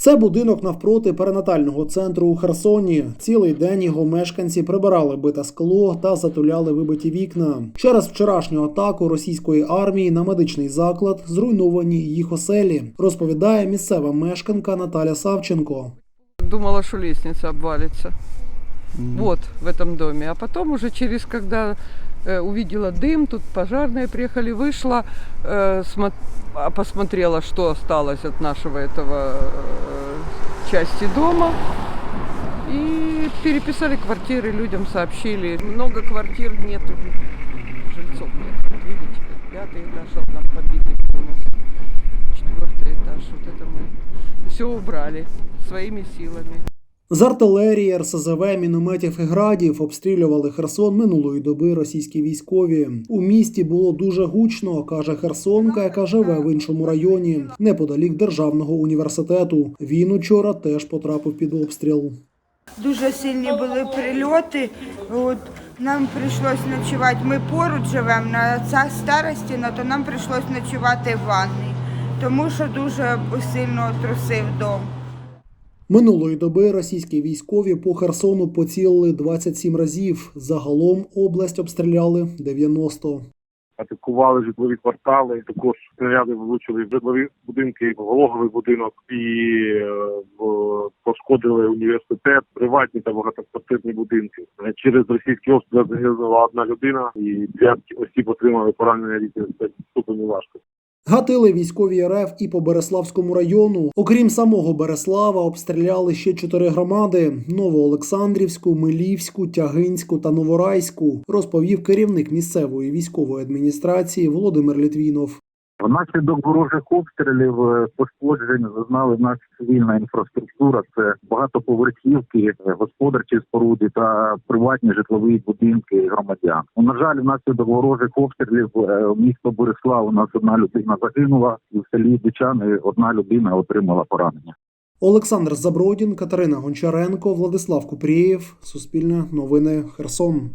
Це будинок навпроти перинатального центру у Херсоні. Цілий день його мешканці прибирали бите скло та затуляли вибиті вікна. Через вчорашню атаку російської армії на медичний заклад зруйновані їх оселі, розповідає місцева мешканка Наталя Савченко. Думала, что лестница обвалится. Вот, в этом доме. А потом уже через, когда увидела дым, тут пожарные приехали, вышла, э, смо- а посмотрела, что осталось от нашего этого э, части дома. И переписали квартиры, людям сообщили. Много квартир нету, жильцов нет. Вот видите, как пятый этаж вот нам побитый полностью. Четвертый этаж, вот это мы все убрали своими силами. З артилерії, РСЗВ, мінометів і градів обстрілювали Херсон минулої доби російські військові. У місті було дуже гучно, каже Херсонка, яка живе в іншому районі, неподалік державного університету. Він учора теж потрапив під обстріл. Дуже сильні були прильоти. От нам прийшлось ночувати. Ми поруч живемо на ця старості, но то нам прийшлось ночувати в ванні, тому що дуже сильно трусив дом. Минулої доби російські військові по Херсону поцілили 27 разів. Загалом область обстріляли 90. атакували житлові квартали. Також снаряди влучили в житлові будинки, в гологовий будинок і е, в- пошкодили університет, приватні та багатоквартирні будинки. Через російський обстріл загинула одна людина, і п'ять осіб отримали поранення різних ступені важкості. Гатили військові РФ і по Береславському району. Окрім самого Береслава, обстріляли ще чотири громади: Новоолександрівську, Милівську, Тягинську та Новорайську, розповів керівник місцевої військової адміністрації Володимир Літвінов. Внаслідок ворожих обстрілів е, пошкоджень зазнали наша цивільна інфраструктура. Це багатоповерхівки, господарчі споруди та приватні житлові будинки громадян. Ну, На жаль, внаслідок ворожих обстрілів е, місто Борислав у нас одна людина загинула, і в селі Дичани одна людина отримала поранення. Олександр Забродін, Катерина Гончаренко, Владислав Купрієв. Суспільне новини Херсон.